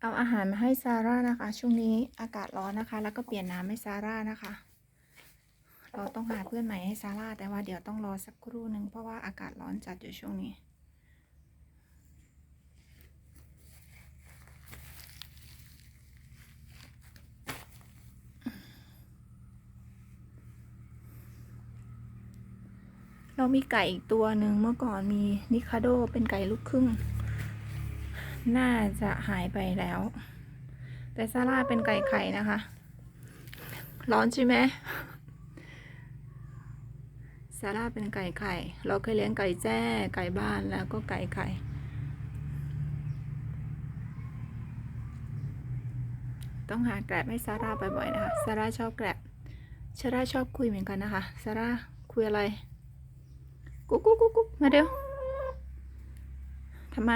เอาอาหารมาให้ซาร่านะคะ ช่วงนี้อากาศร้อนนะคะ แล้วก็เปลี่ยนน้ำให้ซาร่านะคะ เราต้องหาเพื่อนใหม่ให้ซาร่าแต่ว่าเดี๋ยวต้องรอสักครู่หนึ่งเพราะว่าอากาศร้อนจัดอยู่ช่วงนี้ เรามีไก่อีกตัวหนึ่งเมื่อก่อนมีนิคาโดเป็นไก่ลูกครึ่ง น่าจะหายไปแล้ว แต่ซาร่าเป็นไก่ไข่นะคะ ร้อนใช่ไหมซาร่าเป็นไก่ไข่ เราเคยเลี้ยงไก่แจ้ไก่บ้านแล้วก็ไก่ไข่ ต้องหาแกร็บให้ซาร่าบ่อยๆนะคะซาร่าชอบแกร็บซาร่าชอบคุยเหมือนกันนะคะซาร่าคุยอะไร กุ๊กกุ๊กกุ๊กมาเดี๋ยวทำไม